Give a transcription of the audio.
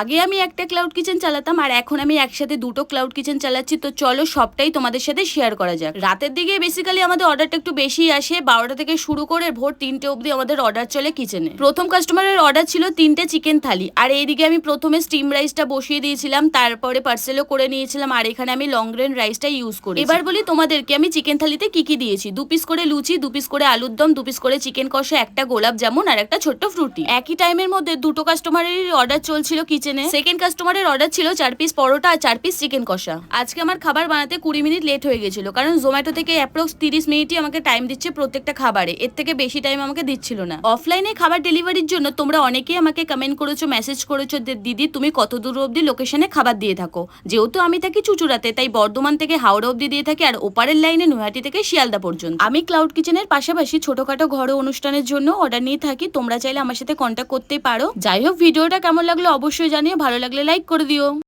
আগে আমি একটা ক্লাউড কিচেন চালাতাম, আর এখন আমি একসাথে দুটো ক্লাউড কিচেন চালাচ্ছি। তো চলো সবটাই তোমাদের সাথে শেয়ার করা যাক। রাতের দিকে বেসিক্যালি আমাদের অর্ডারটা একটু বেশি আসে। বারোটা থেকে শুরু করে ভোর তিনটে অবধি আমাদের অর্ডার চলে কিচেনে প্রথম কাস্টমারের অর্ডার ছিল তিনটে চিকেন থালি আর এইদিকে আমি প্রথমে স্টিম রাইসটা বসিয়ে দিয়েছিলাম। তারপরে পার্সেলও করে নিয়েছিলাম। আর এখানে আমি লং গ্রেন রাইসটা ইউজ করি এবার বলি তোমাদেরকে আমি চিকেন থালিতে কি কি দিয়েছি? দু পিস করে লুচি, দু পিস করে আলুর দম, দু পিস করে চিকেন কষা, একটা গোলাপ জামুন, আর একটা ছোট্ট ফ্রুটি একই টাইমের মধ্যে দুটো কাস্টমারের অর্ডার চলছিল কিচেনে সেকেন্ড কাস্টমারের অর্ডার ছিল চার পিস পরোটা আর চার পিস চিকেন কষা। আজকে আমার খাবার বানাতে কুড়ি মিনিট লেট হয়ে গেছিল, কারণ জোম্যাটো থেকে অ্যাপ্রক্স তিরিশ মিনিটই আমাকে টাইম দিচ্ছে প্রত্যেকটা খাবারে। এর থেকে বেশি টাইম আমাকে দিচ্ছিল না। অফলাইনে খাবার ডেলিভারির জন্য তোমরা অনেকেই আমাকে কমেন্ট করেছ মেসেজ করেছ দিদি, তুমি কত দূর অবধি লোকেশনে খাবার দিয়ে থাকো? যেহেতু আমি থাকি চুচুড়াতে, তাই বর্ধমান থেকে হাওড়া অবধি দিয়ে থাকি আর ওপারের লাইনে নৈহাটি থেকে শিয়ালদা পর্যন্ত। আমি ক্লাউড কিচেনের পাশাপাশি ছোটখাটো ঘরোয়া অনুষ্ঠানের জন্য অর্ডার নিয়ে থাকি, তোমরা চাইলে আমার সাথে কন্ট্যাক্ট করতেই পারো। যাই হোক ভিডিওটা কেমন লাগল অবশ্যই জানিও ভালো লাগলে লাইক করে দিও।